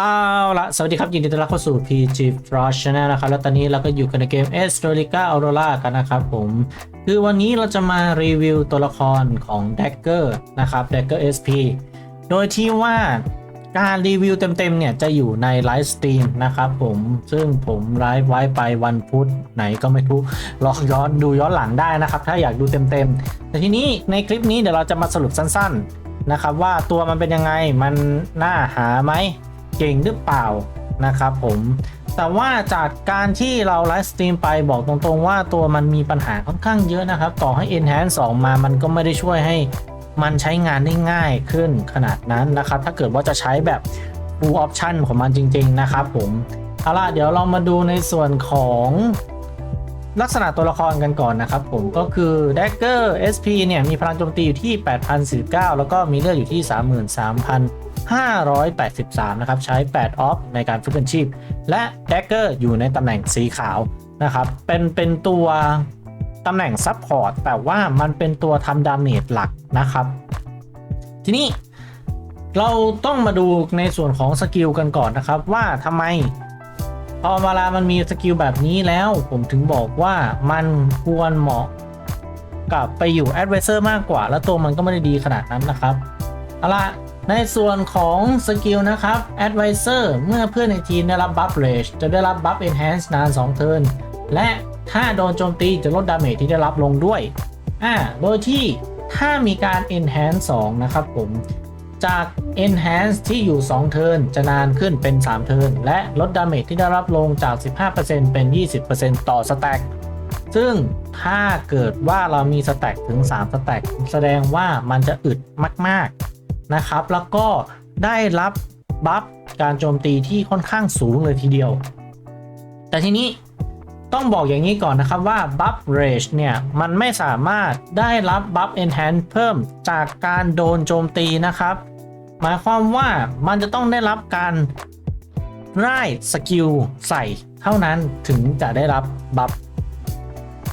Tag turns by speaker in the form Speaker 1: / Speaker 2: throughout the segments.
Speaker 1: เอาละสวัสดีครับ ยินดีต้อนรับเข้าสู่ PG Frost Channel นะครับ แล้วตอนนี้เราก็อยู่กันในเกม e s t o r i c a Aurora กันนะครับผม คือวันนี้เราจะมารีวิวตัวละครของ Dagger นะครับ Dagger SP โดยที่ว่าการรีวิวเต็มๆ เนี่ยจะอยู่ในไลฟ์สตรีมนะครับผม ซึ่งผมไลฟ์ไว้ไปวันพุธไหนก็ไม่รู้ลองย้อนดูย้อนหลังได้นะครับ ถ้าอยากดูเต็มๆ แต่ทีนี้ในคลิปนี้เดี๋ยวเราจะมาสรุปสั้น ๆ นะครับว่าตัวมันเป็นยังไง มันน่าหาไหม เก่งหรือเปล่านะครับผมแต่ว่าจากการที่เราไลฟ์สตรีมไปบอกตรงๆว่าตัวมันมีปัญหาค่อนข้างเยอะนะครับ ต่อให้ Enhance 2 มามันก็ไม่ได้ช่วยให้มันใช้งานได้ง่ายขึ้นขนาดนั้นนะครับ ถ้าเกิดว่าจะใช้แบบ full option ของมันจริง ๆ นะครับผมเอาล่ะเดี๋ยวเรามาดูในส่วนของลักษณะตัวละครกันก่อนนะครับผมก็คือ Dagger SP เนี่ยมีพลังโจมตีอยู่ที่ 8,049 แล้วก็มีเลือดอยู่ที่ 33,000 583 นะครับ ใช้ 8 ออฟในการฟื้นคืนชีพ และ Dagger อยู่ในตำแหน่งสีขาวนะครับ เป็นเป็นตัวตำแหน่งซับพอร์ตแต่ว่ามันเป็นตัวทำดาเมจหลักนะครับ ทีนี้เราต้องมาดูในส่วนของสกิลกันก่อนนะครับ ว่าทำไมพอเวลามันมีสกิลแบบนี้แล้วผมถึงบอกว่ามันควรเหมาะกับไปอยู่แอดไวเซอร์มากกว่า แล้วตัวมันก็ไม่ได้ดีขนาดนั้นนะครับเอาละ ในส่วนของสกิลนะครับ Advisor เมื่อเพื่อนในทีมได้รับบัฟเรจจะได้รับบัฟ Enhance นาน 2 เทิร์น และถ้าโดนโจมตีจะลดดาเมจที่ได้รับลงด้วย อ่า โดยที่ถ้ามีการ Enhance 2 นะครับผม จาก Enhance ที่อยู่ 2 เทิร์นจะนานขึ้นเป็น 3 เทิร์น และลดดาเมจที่ได้รับลงจาก 15%เป็น 20%ต่อสแต็กซึ่งถ้าเกิดว่าเรามีสแต็กถึง 3 สแต็กแสดงว่ามันจะอึดมาก ๆ นะครับ แล้วก็ได้รับบัฟการโจมตีที่ค่อนข้างสูงเลยทีเดียว แต่ทีนี้ต้องบอกอย่างนี้ก่อนนะครับว่าบัฟเรจเนี่ย มันไม่สามารถได้รับบัฟ Enhance เพิ่มจากการโดนโจมตีนะครับ หมายความว่ามันจะต้องได้รับการไล่สกิลใส่เท่านั้นถึงจะได้รับบัฟ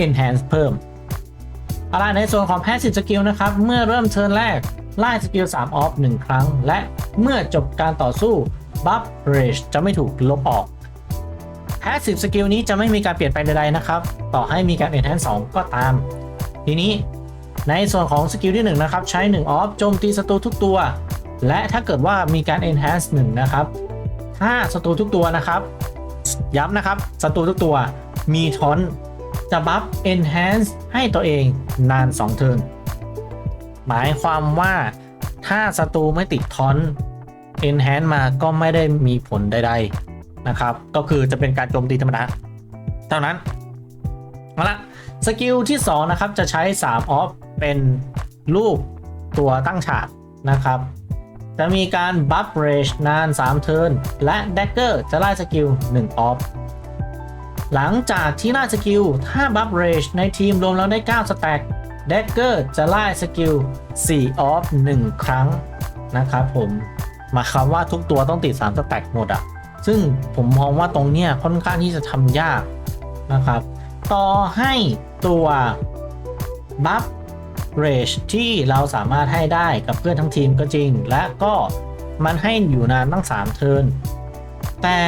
Speaker 1: Enhance เพิ่มอะไรในส่วนของ Passive Skill นะครับ เมื่อเริ่มเทิร์นแรก ไล่สกิล3ออฟ1ครั้ง และเมื่อจบการต่อสู้ Buff Rage จะไม่ถูกลบออก Passive Skill นี้จะไม่มีการเปลี่ยนแปลงใดๆนะครับ ต่อให้มีการ Enhance 2ก็ตาม ทีนี้ในส่วนของสกิลที่1นะครับ ใช้1ออฟโจมตีศัตรูทุกตัว และถ้าเกิดว่ามีการ Enhance 1นะครับถ้าศัตรูทุกตัวนะครับ ย้ำนะครับศัตรูทุกตัวมีทอนจะบัฟ Enhance ให้ตัวเองนาน 2 เทิร์น หมายความว่าถ้าศัตรูไม่ติดทอน Enhance มาก็ไม่ได้มีผลใด ๆ นะครับ ก็คือจะเป็นการโจมตีธรรมดา เท่านั้น เอาละสกิลที่ 2 นะครับ จะใช้ 3 ออฟ เป็นรูปตัวตั้งฉากนะครับ จะมีการบัฟเรจนาน 3 เทิร์น และ Dagger จะไล่สกิล 1 ออฟ หลังจากที่ไล่สกิล ถ้าบัฟเรจในทีมรวมแล้วได้ 9 สแต็ก Dagger จะไล่สกิล4ออฟ1ครั้งนะครับผมหมายความว่าทุกตัวต้องติด3สแต็กหมดอะซึ่งผมมองว่าตรงเนี้ยค่อนข้างที่จะทำยากนะครับ ต่อให้ตัวบัฟเรจที่เราสามารถให้ได้กับเพื่อนทั้งทีมก็จริง และก็มันให้อยู่นานตั้ง 3 เทิร์นแต่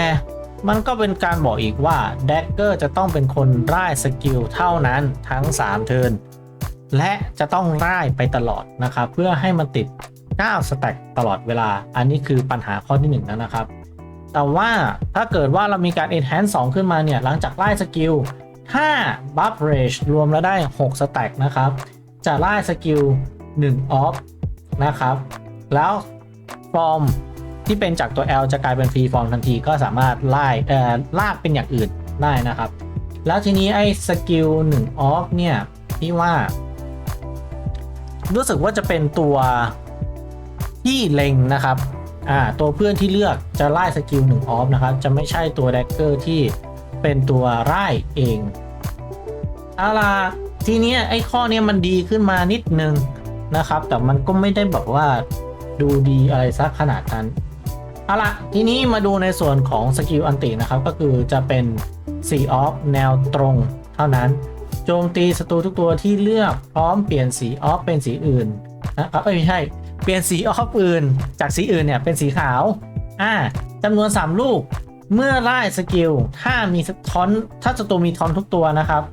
Speaker 1: มันก็เป็นการบอกอีกว่าแดกเกอร์จะต้องเป็นคนร่ายสกิลเท่านั้นทั้ง 3 เทิร์น และจะต้องร่ายไปตลอดนะครับ เพื่อให้มันติด9สแต็กตลอดเวลา อันนี้คือปัญหาข้อที่1แล้วนะครับ แต่ว่าถ้าเกิดว่าเรามีการ enhance 2 ขึ้นมาเนี่ย หลังจากไล่สกิลถ้า buff rage รวมแล้วได้6สแต็กนะครับ จะไล่สกิล1 off นะครับ แล้วฟอร์มที่เป็นจากตัว L จะกลายเป็นฟรีฟอร์มทันทีก็สามารถไล่เอ่อลากเป็นอย่างอื่นได้นะครับ แล้วทีนี้ไอ้สกิล1 off เนี่ยที่ว่า รู้สึกว่าจะเป็นตัวที่เล็งนะครับอ่าตัวเพื่อนที่เลือกจะไล่สกิล1 off นะครับ จะไม่ใช่ตัว dagger ที่เป็นตัวไล่เองเอาล่ะทีเนี้ยไอ้ข้อเนี้ยมันดีขึ้นมานิดนึงนะครับ แต่มันก็ไม่ได้แบบว่าดูดีอะไรสักขนาดนั้นเอาละทีนี้มาดูในส่วนของสกิลอันตินะครับ ก็คือจะเป็น4ออฟแนวตรงเท่านั้น โจมตีศัตรูทุกตัวที่เลือกพร้อมเปลี่ยนสีออฟเป็นสีอื่นนะครับเอ้ยไม่ใช่ เปลี่ยนสีออฟอื่น จากสีอื่นเนี่ยเป็นสีขาวอ่าจำนวน 3 ลูก เมื่อไล่สกิล ถ้ามีทอน ถ้าศัตรูมีทอนทุกตัวนะครับ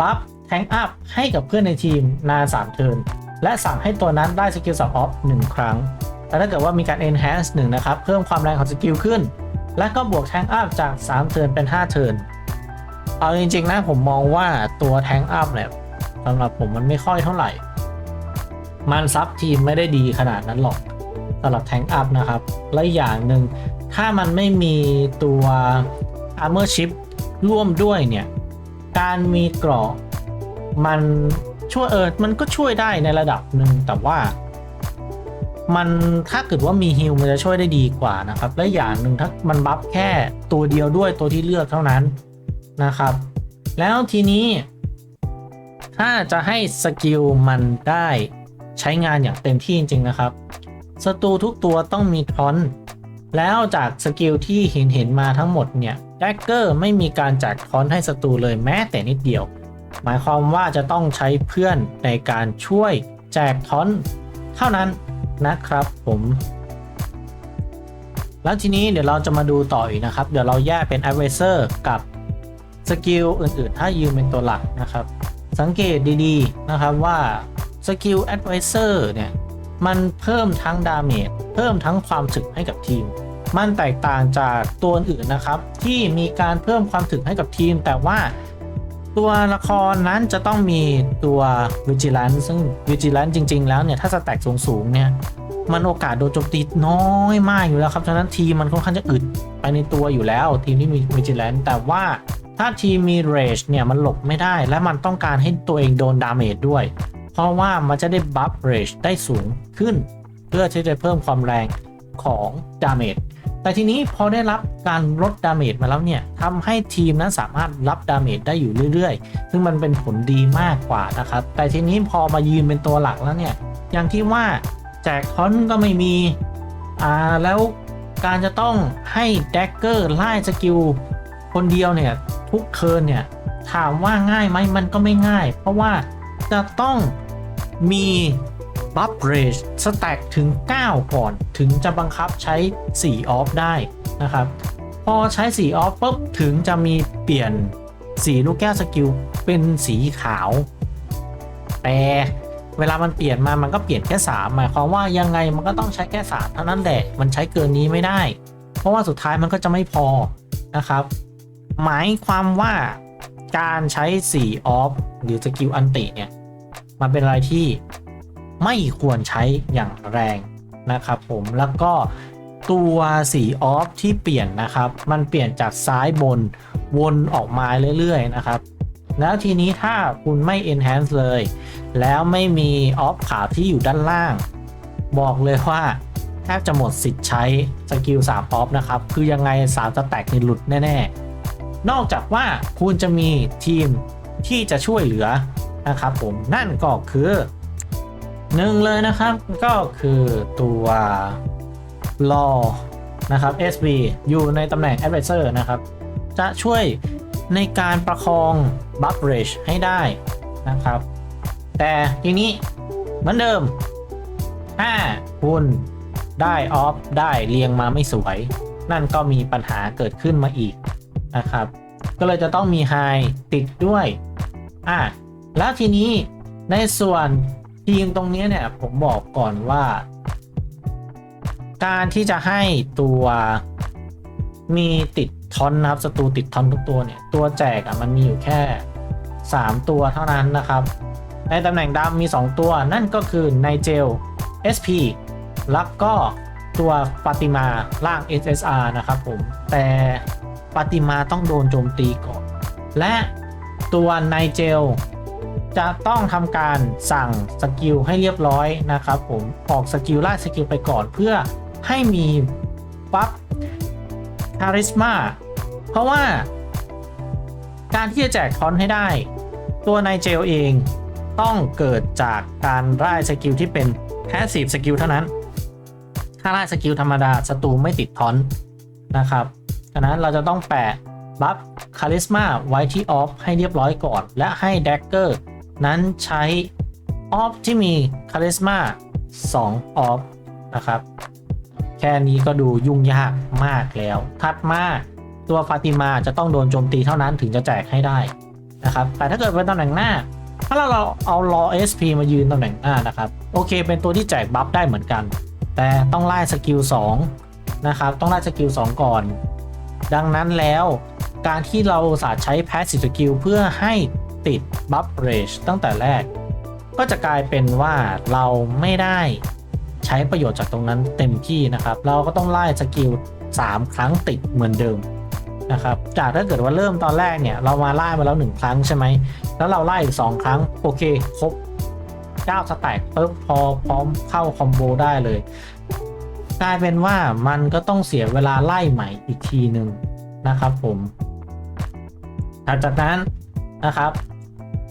Speaker 1: บัฟแทงอัพให้กับเพื่อนในทีมนาน3เทิร์น และสั่งให้ตัวนั้นได้สกิล2องออฟ1ครั้ง แต่ถ้าเกิดว่ามีการ enhance 1 นะครับ เพิ่มความแรงของสกิลขึ้น และก็บวกแทงอัพจาก 3 เทิร์นเป็น 5 เทิร์น เอาจริงๆนะผมมองว่าตัวแทงอัพเนี่ยสำหรับผมมันไม่ค่อยเท่าไหร่ มันซับทีมไม่ได้ดีขนาดนั้นหรอกสำหรับแทงอัพนะครับ และอย่างหนึ่งถ้ามันไม่มีตัว armor chip ร่วมด้วยเนี่ย การมีเกราะมันช่วยเออ มันก็ช่วยได้ในระดับหนึ่งแต่ว่า มันถ้าเกิดว่ามีฮิลมันจะช่วยได้ดีกว่านะครับ และอย่างหนึ่งถ้ามันบัฟแค่ตัวเดียวด้วยตัวที่เลือกเท่านั้น นะครับ แล้วทีนี้ ถ้าจะให้สกิลมันได้ใช้งานอย่างเต็มที่จริง ๆ นะครับศัตรูทุกตัวต้องมีทอนแล้วจากสกิลที่เห็นเห็นมาทั้งหมดเนี่ยแดกเกอร์ไม่มีการแจกทอนให้ศัตรูเลยแม้แต่นิดเดียว หมายความว่าจะต้องใช้เพื่อนในการช่วยแจกทอนเท่านั้นนะครับผมแล้วทีนี้เดี๋ยวเราจะมาดูต่ออีกนะครับ เดี๋ยวเราแยกเป็น advisor กับ สกิลอื่นๆ ถ้ายืมเป็นตัวหลักนะครับ สังเกตดีๆนะครับว่าสกิล advisor เนี่ย มันเพิ่มทั้งดาเมจเพิ่มทั้งความถึกให้กับทีม มันแตกต่างจากตัวอื่นนะครับ ที่มีการเพิ่มความถึกให้กับทีม แต่ว่าตัวละครนั้นจะต้องมีตัว vigilance ซึ่ง vigilance จริง ๆ แล้วเนี่ย ถ้าสแต็กสูงๆเนี่ย มันโอกาสโดนโจมตีน้อยมากอยู่แล้วครับ ฉะนั้นทีมมันค่อนข้างจะอึดไปในตัวอยู่แล้ว ทีมที่มี vigilance แต่ว่า ถ้าทีมมี rage เนี่ยมันหลบไม่ได้และมันต้องการให้ตัวเองโดนดาเมจด้วย เพราะว่ามันจะได้บัฟ rage ได้สูงขึ้น เพื่อที่จะเพิ่มความแรงของดาเมจแต่ทีนี้พอได้รับการลดดาเมจมาแล้วเนี่ยทำให้ทีมนั้นสามารถรับดาเมจได้อยู่เรื่อยๆ ซึ่งมันเป็นผลดีมากกว่านะครับ แต่ทีนี้พอมายืนเป็นตัวหลักแล้วเนี่ย อย่างที่ว่าแจกทอนก็ไม่มี อ่า แล้วการจะต้องให้แดกเกอร์ไล่สกิลคนเดียวเนี่ย ทุกเทิร์นเนี่ยถามว่าง่ายไหมมันก็ไม่ง่าย เพราะว่าจะต้องมีบัฟเรจสแต็กถึง 9 ก่อนถึงจะบังคับใช้4ออฟได้นะครับ พอใช้4ออฟปุ๊บถึงจะมีเปลี่ยนสีลูกแก้วสกิลเป็นสีขาว แต่เวลามันเปลี่ยนมามันก็เปลี่ยนแค่ 3 หมายความว่ายังไงมันก็ต้องใช้แค่3เท่านั้นแหละมันใช้เกินนี้ไม่ได้ เพราะว่าสุดท้ายมันก็จะไม่พอนะครับ หมายความว่าการใช้4ออฟหรือสกิลอันติเนี่ย มันเป็นอะไรที่ไม่ควรใช้อย่างแรงนะครับผมแล้วก็ตัวสีออฟที่เปลี่ยนนะครับ มันเปลี่ยนจากซ้ายบนวนออกมาเรื่อยๆนะครับ แล้วทีนี้ถ้าคุณไม่ enhance เลย แล้วไม่มีออฟขาวที่อยู่ด้านล่าง บอกเลยว่าแทบจะหมดสิทธิ์ใช้สกิล3ออฟนะครับ คือยังไง3สแต็กนี่หลุดแน่ ๆ นอกจากว่าคุณจะมีทีมที่จะช่วยเหลือนะครับผมนั่นก็คือหนึ่งเลยนะครับก็คือตัวรอนะครับ SB อยู่ในตำแหน่ง Advisor นะครับ จะช่วยในการประคอง Buff Rage ให้ได้นะครับ แต่ทีนี้เหมือนเดิมถ้าคุณได้ออฟได้เรียงมาไม่สวย นั่นก็มีปัญหาเกิดขึ้นมาอีก นะครับ ก็เลยจะต้องมีไฮติดด้วยอะแล้วทีนี้ในส่วนทีมตรงนี้เนี่ยผมบอกก่อนว่า การที่จะให้ตัวมีติดทอนนะครับศัตรูติดทอนทุกตัวเนี่ย ตัวแจกอะมันมีอยู่แค่ 3 ตัวเท่านั้นนะครับ ในตำแหน่งดำมี 2 ตัวนั่นก็คือไนเจล SP แล้วก็ตัวปาติมาล่าง SSR นะครับผมแต่ ปาติมาต้องโดนโจมตีก่อน และตัวไนเจลจะต้องทำการสั่งสกิลให้เรียบร้อยนะครับผมออกสกิลไล่สกิลไปก่อนเพื่อให้มีปั๊บคาริสมาเพราะว่าการที่จะแจกทอนให้ได้ ตัวไนเจลเองต้องเกิดจากการไล่สกิลที่เป็นแพสซีฟสกิลเท่านั้น ถ้าไล่สกิลธรรมดาศัตรูไม่ติดทอนนะครับ ฉะนั้นเราจะต้องแปะบัฟคาริสมาไว้ที่ออฟให้เรียบร้อยก่อน และให้แดกเกอร์นั้นใช้ออฟที่มีคาริสมา2ออฟนะครับ แค่นี้ก็ดูยุ่งยากมากแล้ว ถัดมาตัวฟาติมาจะต้องโดนโจมตีเท่านั้นถึงจะแจกให้ได้นะครับ แต่ถ้าเกิดเป็นตำแหน่งหน้า ถ้าเราเราเอารอ SP มายืนตำแหน่งหน้านะครับ โอเค เป็นตัวที่แจกบัฟได้เหมือนกัน แต่ต้องไล่สกิล2นะครับ ต้องไล่สกิล2ก่อน ดังนั้นแล้ว การที่เราสาห์ใช้แพสซีฟสกิลเพื่อให้ติดบัฟเรจตั้งแต่แรก ก็จะกลายเป็นว่าเราไม่ได้ใช้ประโยชน์จากตรงนั้นเต็มที่นะครับ เราก็ต้องไล่สกิล 3 ครั้งติดเหมือนเดิมนะครับจากถ้าเกิดว่าเริ่มตอนแรกเนี่ย เรามาไล่มาแล้ว 1 ครั้งใช่ไหม แล้วเราไล่อีก 2 ครั้ง โอเค ครบ9สแต็กปุ๊บพอพร้อมเข้าคอมโบได้เลย กลายเป็นว่ามันก็ต้องเสียเวลาไล่ใหม่อีกทีหนึ่งนะครับผมหลังจากนั้นนะครับ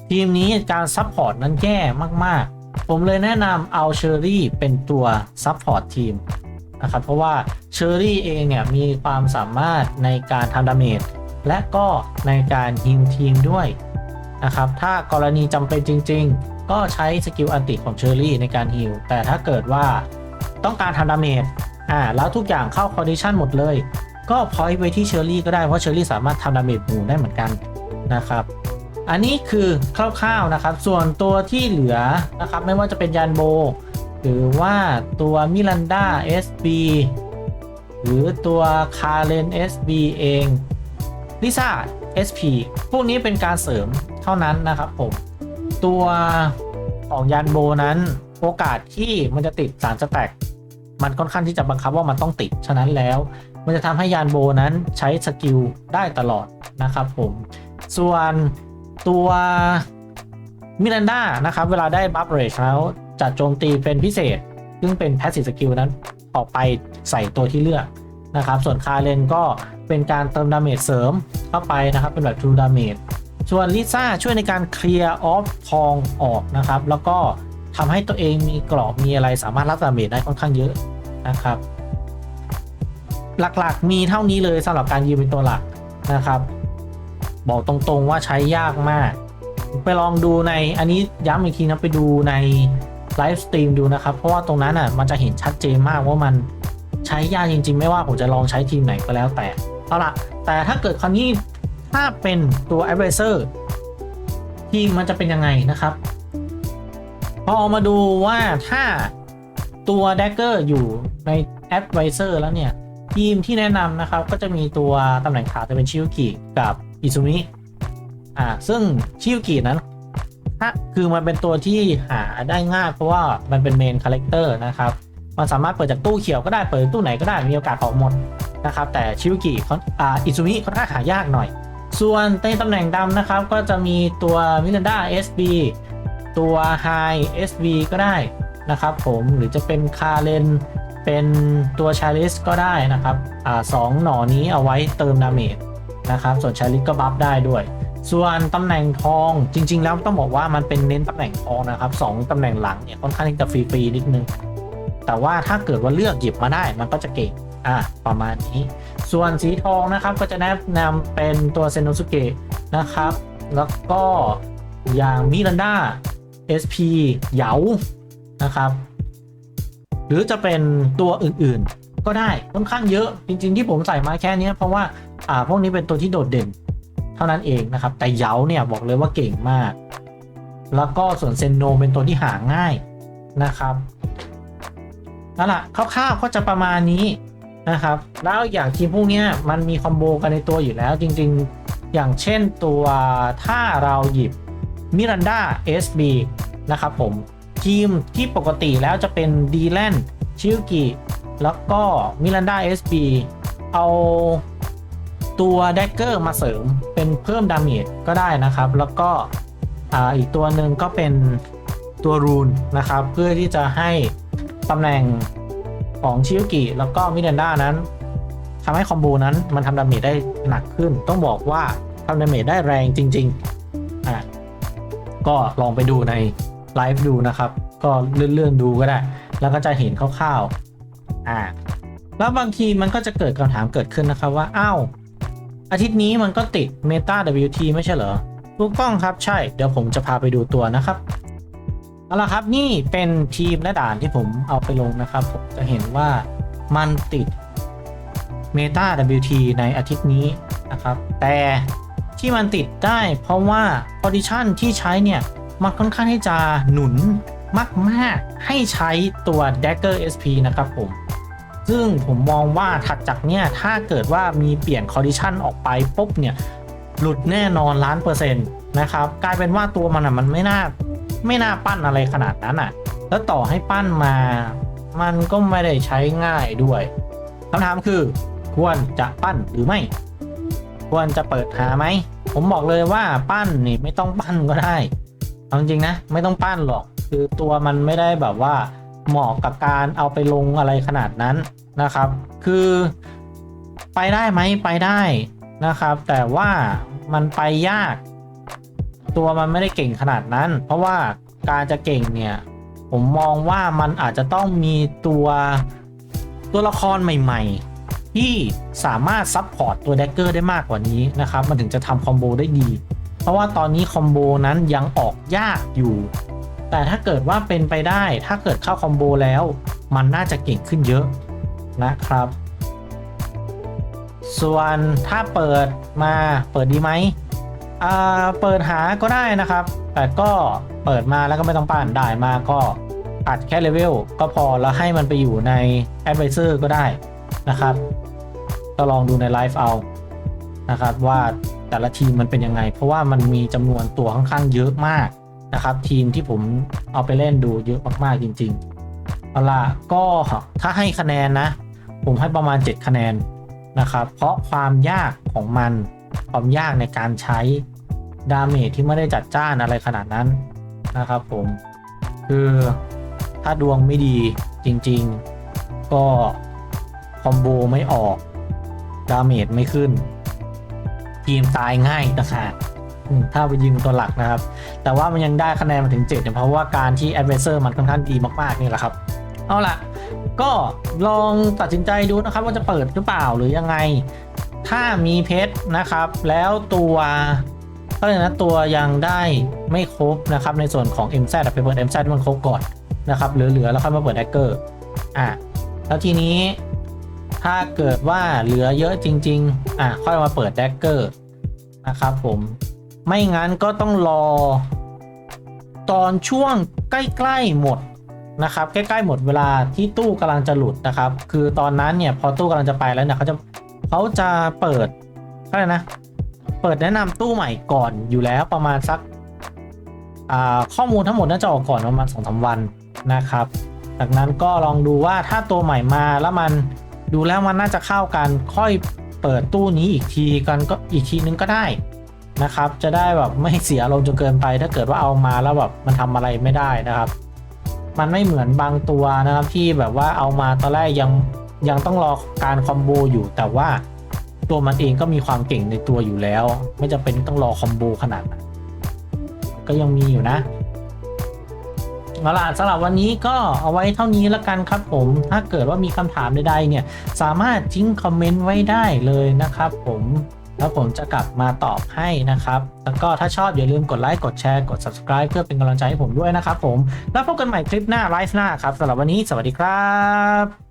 Speaker 1: ทีมนี้การซัพพอร์ตนั้นแย่มากๆ ผมเลยแนะนำเอาเชอรี่เป็นตัวซัพพอร์ตทีมนะครับเพราะว่าเชอรี่เองเนี่ยมีความสามารถในการทำดาเมจและก็ในการฮิลทีมด้วยนะครับ ถ้ากรณีจำเป็นจริง ๆ ก็ใช้สกิลอันติของเชอรี่ในการฮิลแต่ถ้าเกิดว่าต้องการทำดาเมจ อ่าแล้วทุกอย่างเข้าคอนดิชันหมดเลย ก็พอยต์ไว้ที่เชอร์รี่ก็ได้เพราะเชอร์รี่สามารถทำดาเมจหมู่ได้เหมือนกันนะครับ อันนี้คือคร่าวๆนะครับ ส่วนตัวที่เหลือนะครับไม่ว่าจะเป็นยานโบ หรือว่าตัวมิลันดา SB หรือตัวคาเรน SB เองลิซ่า SP พวกนี้เป็นการเสริมเท่านั้นนะครับผม ตัวของยานโบนั้นโอกาสที่มันจะติดสารสแต็ก มันค่อนข้างที่จะบังคับว่ามันต้องติด ฉะนั้นแล้ว มันจะทำให้ยานโบนั้นใช้สกิลได้ตลอดนะครับผมส่วนตัวมิรันดานะครับ เวลาได้บัฟเรจแล้วจะโจมตีเป็นพิเศษ ซึ่งเป็นแพสซีฟสกิลนั้นออกไปใส่ตัวที่เลือกนะครับ ส่วนคาเรนก็เป็นการเติมดาเมจเสริมเข้าไปนะครับ เป็นแบบ True Damage ส่วนลิซ่าช่วยในการเคลียร์ออฟทองออกนะครับ แล้วก็ ทำให้ตัวเองมีกรอบมีอะไรสามารถรับดาเมจได้ค่อนข้างเยอะนะครับ หลักๆมีเท่านี้เลยสำหรับการยืนเป็นตัวหลักนะครับ บอกตรงๆว่าใช้ยากมาก ไปลองดูในอันนี้ย้ำอีกทีนะไปดูในไลฟ์สตรีมดูนะครับ เพราะว่าตรงนั้นอะมันจะเห็นชัดเจนมากว่ามันใช้ยากจริง ๆ ไม่ว่าผมจะลองใช้ทีมไหนก็แล้วแต่เอาละแต่ถ้าเกิดคราวนี้ถ้าเป็นตัว advisor ทีมมันจะเป็นยังไงนะครับ พอมาดูว่าถ้าตัว dagger อยู่ใน advisor แล้วเนี่ย ทีมที่แนะนำนะครับ ก็จะมีตัวตำแหน่งขาจะเป็นชิวกิกับอิซุมิอ่าซึ่งชิวกินั้นถ้าคือมันเป็นตัวที่หาได้ง่ายเพราะว่ามันเป็นเมนคาแรคเตอร์นะครับมันสามารถเปิดจากตู้เขียวก็ได้เปิดตู้ไหนก็ได้มีโอกาสออกหมดนะครับ แต่ชิวกิเขาอ่าอิซุมิค่อนข้างหายากหน่อย ส่วนในตำแหน่งดำนะครับ ก็จะมีตัวมิรันดา SB ตัวไฮ SB ก็ได้นะครับผมหรือจะเป็นคาเลนเป็นตัวชาลิสก็ได้นะครับอ่าสองหน่อนี้เอาไว้เติมดาเมจนะครับส่วนชาลิสก็บัฟได้ด้วย ส่วนตำแหน่งทองจริง ๆ แล้วต้องบอกว่ามันเป็นเน้นตำแหน่งทองนะครับสองตำแหน่งหลังเนี่ยค่อนข้างที่จะฟรีๆนิดนึง แต่ว่าถ้าเกิดว่าเลือกหยิบมาได้มันก็จะเก่งอะประมาณนี้ ส่วนสีทองนะครับก็จะแนะนำเป็นตัวเซนโนสุเกะนะครับ แล้วก็อย่างมิรันดา SP เหยานะครับ หรือจะเป็นตัวอื่นๆ ก็ได้ค่อนข้างเยอะจริง ๆ ที่ผมใส่มาแค่นี้เพราะว่าอ่าพวกนี้เป็นตัวที่โดดเด่นเท่านั้นเองนะครับ แต่เหยาเนี่ยบอกเลยว่าเก่งมาก แล้วก็ส่วนเซนโนเป็นตัวที่หาง่ายนะครับนั่นแหละคร่าวๆก็จะประมาณนี้นะครับ แล้วอย่างทีมพวกนี้มันมีคอมโบกันในตัวอยู่แล้วจริง ๆ อย่างเช่นตัวถ้าเราหยิบ มิรันดา SB นะครับผมทีมที่ปกติแล้วจะเป็นดีแลนชิวกิแล้วก็มิรันดา SB เอาตัวแดกเกอร์มาเสริมเป็นเพิ่มดาเมจก็ได้นะครับ แล้วก็อ,อีกตัวหนึ่งก็เป็นตัวรูนนะครับ เพื่อที่จะให้ตำแหน่งของชิวกิแล้วก็มิรันดานั้นทำให้คอมโบนั้นมันทำดาเมจได้หนักขึ้น ต้องบอกว่าทำดาเมจได้แรงจริงๆอะ ก็ลองไปดูในไลฟ์ดูนะครับ ก็เลื่อนๆดูก็ได้ แล้วก็จะเห็นคร่าวๆอ่าแล้วบางทีมันก็จะเกิดคำถามเกิดขึ้นนะครับว่าอ้าวอาทิตย์นี้มันก็ติด Meta WT ไม่ใช่เหรอถูกต้องครับใช่ เดี๋ยวผมจะพาไปดูตัวนะครับเอาละครับนี่เป็นทีมและด่านที่ผมเอาไปลงนะครับ ผมจะเห็นว่ามันติด Meta WT ในอาทิตย์นี้นะครับ แต่ ที่มันติดได้ เพราะว่า Audition ที่ใช้เนี่ยมันค่อนข้างที่จะหนุนมาก ๆ ให้ใช้ตัว Dagger SP นะครับผม ซึ่งผมมองว่าถัดจากเนี่ยถ้าเกิดว่ามีเปลี่ยน Condition ออกไปปุ๊บเนี่ย หลุดแน่นอนล้านเปอร์เซ็นต์นะครับ กลายเป็นว่าตัวมันอะมันไม่น่าไม่น่าปั้นอะไรขนาดนั้นอะ แล้วต่อให้ปั้นมา มันก็ไม่ได้ใช้ง่ายด้วยคำถามคือควรจะปั้นหรือไม่ ควรจะเปิดหาไหม ผมบอกเลยว่าปั้นนี่ไม่ต้องปั้นก็ได้เอาจริงนะ ไม่ต้องปั้นหรอก คือตัวมันไม่ได้แบบว่าเหมาะกับการเอาไปลงอะไรขนาดนั้นนะครับ คือไปได้ไหมไปได้นะครับ แต่ว่ามันไปยาก ตัวมันไม่ได้เก่งขนาดนั้น เพราะว่าการจะเก่งเนี่ย ผมมองว่ามันอาจจะต้องมีตัวตัวละครใหม่ ๆ ที่สามารถซับพอร์ตตัวแดกเกอร์ได้มากกว่านี้นะครับ มันถึงจะทำคอมโบได้ดี เพราะว่าตอนนี้คอมโบนั้นยังออกยากอยู่ แต่ถ้าเกิดว่าเป็นไปได้ถ้าเกิดเข้าคอมโบแล้ว มันน่าจะเก่งขึ้นเยอะนะครับ ส่วนถ้าเปิดมาเปิดดีไหมอ่าเปิดหาก็ได้นะครับ แต่ก็เปิดมาแล้วก็ไม่ต้องปั่นได้มาก็อัดแค่เลเวลก็พอแล้วให้มันไปอยู่ใน Advisor ก็ได้ นะครับ ก็ลองดูในไลฟ์เอานะครับว่าแต่ละทีมมันเป็นยังไง เพราะว่ามันมีจำนวนตัวค่อนข้างเยอะมากนะครับ ทีมที่ผมเอาไปเล่นดูเยอะมากๆจริงๆเอาล่ะก็ถ้าให้คะแนนนะ ผมให้ประมาณ 7 คะแนนนะครับ เพราะความยากของมันความยากในการใช้ดาเมจที่ไม่ได้จัดจ้านอะไรขนาดนั้นนะครับผมคือถ้าดวงไม่ดีจริง ๆ ก็ อมโบไม่ออก ดาเมจไม่ขึ้น ทีมตายง่ายต่างหากอืมถ้าไปยิงตัวหลักนะครับ แต่ว่ามันยังได้คะแนนมาถึง7เนี่ยเพราะว่าการที่ Advisor มันค่อนข้างดีมากๆนี่แหละครับ เอาล่ะ ก็ลองตัดสินใจดูนะครับว่าจะเปิดหรือเปล่าหรือยังไง ถ้ามีเพชรนะครับ แล้วตัวก็เลยกนะตัวยังได้ไม่ครบนะครับ ในส่วนของ MZ อะไปเปิด MZ ที่มันครบก่อนนะครับเหลือๆแล้วค่อยมาเปิดแดกเกอร์อะแล้วทีนี้ ถ้าเกิดว่าเหลือเยอะจริง ๆ อะค่อยมาเปิดแดกเกอร์นะครับผม ไม่งั้นก็ต้องรอ ตอนช่วงใกล้ๆหมดนะครับ ใกล้ๆหมดเวลาที่ตู้กำลังจะหลุดนะครับ คือตอนนั้นเนี่ยพอตู้กำลังจะไปแล้วเนี่ยเขาจะเขาจะเปิดอะไรนะ เปิดแนะนำตู้ใหม่ก่อนอยู่แล้วประมาณสักข้อมูลทั้งหมดน่าจะออกก่อนประมาณสองสาวันนะครับ จากนั้นก็ลองดูว่าถ้าตัวใหม่มาแล้วมัน ดูแล้วมันน่าจะเข้ากันค่อยเปิดตู้นี้อีกทีกันก็อีกทีนึงก็ได้นะครับ จะได้แบบไม่เสียลมณ์จนเกินไป ถ้าเกิดว่าเอามาแล้วแบบมันทำอะไรไม่ได้นะครับ มันไม่เหมือนบางตัวนะครับที่แบบว่าเอามาตอนแรกยังยังต้องรอการคอมโบอยู่ แต่ว่าตัวมันเองก็มีความเก่งในตัวอยู่แล้ว ไม่จำเป็นต้องรอคอมโบขนาดนั้นก็ยังมีอยู่นะ เอาล่ะสำหรับวันนี้ก็เอาไว้เท่านี้ละกันครับผมถ้าเกิดว่ามีคำถามใดๆเนี่ยสามารถทิ้งคอมเมนต์ไว้ได้เลยนะครับผมแล้วผมจะกลับมาตอบให้นะครับ แล้วก็ถ้าชอบอย่าลืมกดไลค์กดแชร์กด subscribe เพื่อเป็นกำลังใจให้ผมด้วยนะครับผม แล้วพบกันใหม่คลิปหน้าไลฟ์หน้าครับสำหรับวันนี้สวัสดีครับ